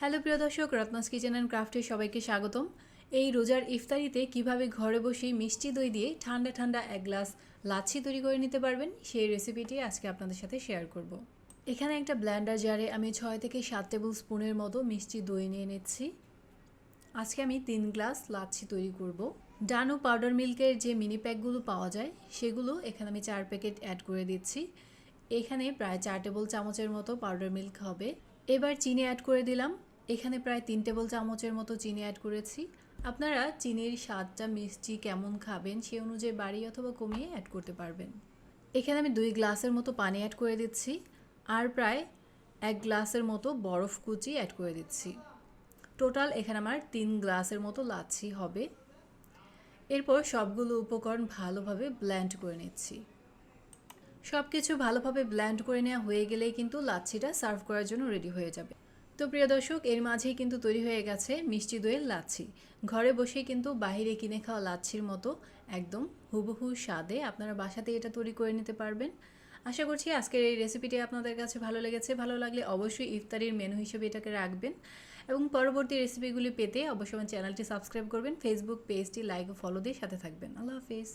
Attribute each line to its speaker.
Speaker 1: Hello প্রিয় দর্শক, Ratna's kitchen and ক্রাফটে সবাইকে স্বাগতম। এই রোজার ইফতারিতে কীভাবে ঘরে বসেই মিষ্টি দই দিয়ে ঠান্ডা ঠান্ডা এক গ্লাস লাচ্ছি তৈরি করে নিতে পারবেন, সেই রেসিপিটি আজকে আপনাদের সাথে শেয়ার করব। এখানে একটা ব্ল্যান্ডার জারে আমি ছয় থেকে সাত টেবিল স্পুনের মতো মিষ্টি দই নিয়ে নিচ্ছি। আজকে আমি তিন গ্লাস লাচ্ছি তৈরি করব। ডানো পাউডার মিল্কের যে মিনি প্যাকগুলো পাওয়া যায়, সেগুলো এখানে আমি চার প্যাকেট অ্যাড করে দিচ্ছি। এখানে প্রায় চার টেবিল চামচের মতো পাউডার মিল্ক হবে। এবার চিনি অ্যাড করে দিলাম। এখানে প্রায় তিন টেবিল চামচের মতো চিনি অ্যাড করেছি। আপনারা চিনির স্বাদটা, মিষ্টি কেমন খাবেন সে অনুযায়ী বাড়ি অথবা কমিয়ে অ্যাড করতে পারবেন। এখানে আমি দুই গ্লাসের মতো পানি অ্যাড করে দিচ্ছি আর প্রায় এক গ্লাসের মতো বরফ কুচি অ্যাড করে দিচ্ছি। টোটাল এখানে আমার তিন গ্লাসের মতো লাচ্ছি হবে। এরপর সবগুলো উপকরণ ভালোভাবে ব্ল্যান্ড করে নিচ্ছি। সব কিছু ভালোভাবে ব্ল্যান্ড করে নেওয়া হয়ে গেলেই কিন্তু লাচ্ছিটা সার্ভ করার জন্য রেডি হয়ে যাবে। তো প্রিয় দর্শক, এর মাঝেই কিন্তু তৈরি হয়ে গেছে মিষ্টি দইয়ের লাচ্ছি। ঘরে বসেই কিন্তু বাইরে কিনে খাওয়া লাচ্ছির মতো একদম হুবহু স্বাদে আপনারা বাসাতে এটা তৈরি করে নিতে পারবেন। আশা করছি আজকের এই রেসিপিটি আপনাদের কাছে ভালো লেগেছে। ভালো লাগলে অবশ্যই ইফতারির মেনু হিসেবে এটাকে রাখবেন এবং পরবর্তী রেসিপিগুলি পেতে অবশ্যই আমার চ্যানেলটি সাবস্ক্রাইব করবেন ফেসবুক পেজটি লাইক ও ফলো দিয়ে সাথে থাকবেন। আল্লাহ হাফিজ।